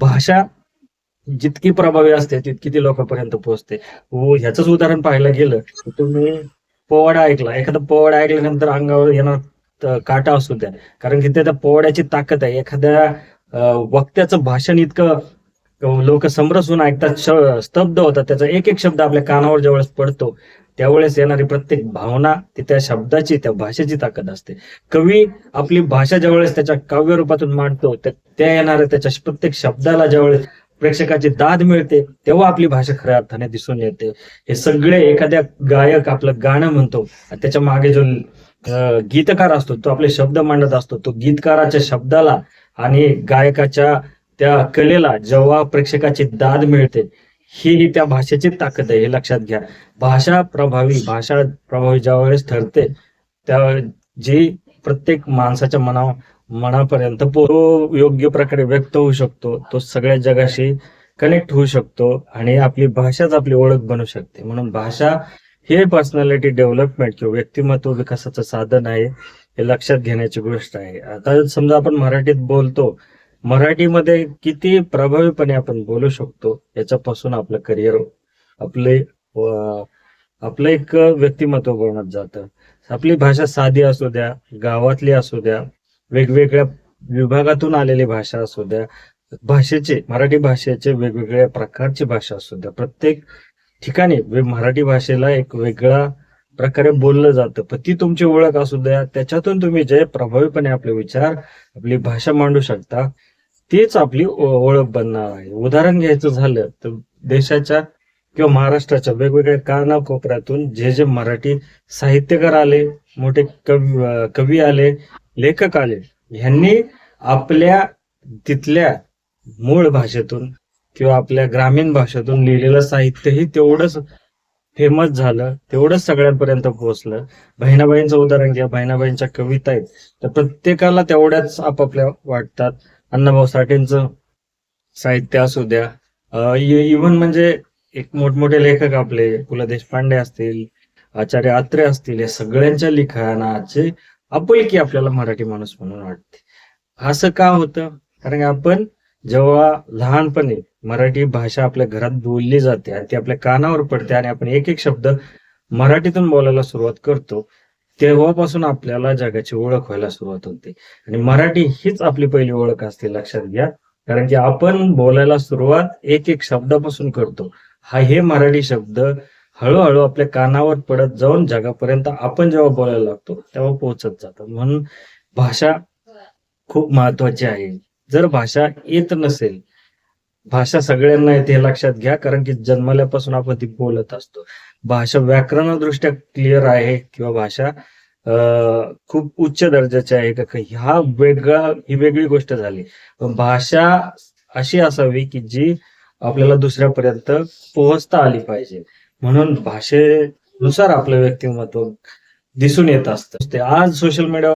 भाषा जितकी प्रभावी असते तितकी ती लोकांपर्यंत पोहोचते. व ह्याच उदाहरण पाहायला गेलं तर तुम्ही पोवाडा ऐकला. एखादा पोवाडा ऐकल्यानंतर अंगावर येणार काटा असू द्या. कारण की त्या पोवाड्याची ताकद आहे. एखाद्या वक्त्याचं भाषण इतकं लोक समरसून ऐकतात स्तब्ध होतात. त्याचा एक एक शब्द आपल्या कानावर ज्यावेळेस पडतो त्यावेळेस येणारी प्रत्येक भावना ती त्या शब्दाची त्या भाषेची ताकद असते. कवी आपली भाषा ज्यावेळेस त्याच्या काव्य रूपातून मांडतो त्या त्या येणाऱ्या त्याच्या प्रत्येक शब्दाला ज्यावेळेस प्रेक्षकाची दाद मिळते तेव्हा आपली भाषा खऱ्या अर्थाने दिसून येते. हे सगळे एखाद्या गायक आपलं गाणं म्हणतो त्याच्यामागे जो गीतकार असतो तो आपले शब्द मांडत असतो. तो गीतकाराच्या शब्दाला आणि गायकाच्या त्या कलेला जेव्हा प्रेक्षकाची दाद मिळते ही ही त्या भाषेची ताकद आहे हे लक्षात घ्या. भाषा प्रभावी भाषा प्रभावी ज्या वेळेस ठरते त्या जी प्रत्येक माणसाच्या मना मनापर्यंत तो योग्य प्रकारे व्यक्त होऊ शकतो तो सगळ्या जगाशी कनेक्ट होऊ शकतो आणि आपली भाषाच आपली ओळख बनू शकते. म्हणून भाषा हे पर्सनॅलिटी डेव्हलपमेंट किंवा व्यक्तिमत्व विकासाचं साधन आहे हे लक्षात घेण्याची गोष्ट आहे. आता समजा आपण मराठीत बोलतो मराठीमध्ये किती प्रभावीपणे आपण बोलू शकतो याच्यापासून आपलं करिअर आपले आपलं एक व्यक्तिमत्व बनत जातं. आपली भाषा साधी असू द्या गावातली असू द्या वेगवेगळ्या विभागातून आलेली भाषा असू द्या भाषेचे मराठी भाषेचे वेगवेगळ्या प्रकारची भाषा असू द्या. प्रत्येक ठिकाणी मराठी भाषेला एक वेगळा प्रकारे बोललं जातं. पण ती तुमची ओळख असू द्या त्याच्यातून तुम्ही जे प्रभावीपणे आपले विचार आपली भाषा मांडू शकता तीच आपली ओळख बनणार आहे. उदाहरण घ्यायचं झालं तर देशाच्या किंवा महाराष्ट्राच्या वेगवेगळ्या कानाकोपऱ्यातून जे जे मराठी साहित्यकार आले मोठे कवी कवी आले लेखक आले ह्यांनी आपल्या तिथल्या मूळ भाषेतून किंवा आपल्या ग्रामीण भाषेतून लिहिलेलं साहित्यही तेवढंच फेमस झालं तेवढंच सगळ्यांपर्यंत पोहोचलं. बहिणाबाईंचं उदाहरण घ्या बहिणाबाईंच्या कविता आहेत. तर प्रत्येकाला तेवढ्याच आपापल्या वाटतात. अण्णाभाऊ साठेंचं साहित्य असू द्या. इव्हन म्हणजे एक मोठमोठे लेखक आपले पु ल देशपांडे असतील आचार्य आत्रे असतील या सगळ्यांच्या लिखाणाचे आपुलकी आपल्याला मराठी माणूस म्हणून वाटते. असं का होतं? कारण की आपण जेव्हा लहानपणी मराठी भाषा आपल्या घरात बोलली जाते आणि ती आपल्या कानावर पडते आणि आपण एक एक शब्द मराठीतून बोलायला सुरुवात करतो तेव्हापासून आपल्याला जगाची ओळख व्हायला सुरुवात होते. आणि मराठी हीच आपली पहिली ओळख असते लक्षात घ्या. कारण की आपण बोलायला सुरुवात एक एक शब्दापासून करतो. हा हे मराठी शब्द हळूहळू आपल्या कानावर पडत जाऊन जगापर्यंत आपण जेव्हा बोलायला लागतो तेव्हा पोहोचत जातात म्हणून भाषा खूप महत्वाची आहे. जर भाषा येत नसेल भाषा सगळ्यांना येते हे लक्षात घ्या कारण की जन्मल्यापासून आपण ती बोलत असतो. भाषा व्याकरणदृष्ट्या क्लिअर आहे किंवा भाषा खूप उच्च दर्जाची आहे. का काही वेगळा ही वेगळी गोष्ट झाली. पण भाषा अशी असावी की जी आपल्याला दुसऱ्यापर्यंत पोहोचता आली पाहिजे. म्हणून भाषेनुसार आपलं व्यक्तिमत्व दिसून येत असतं. ते आज सोशल मीडिया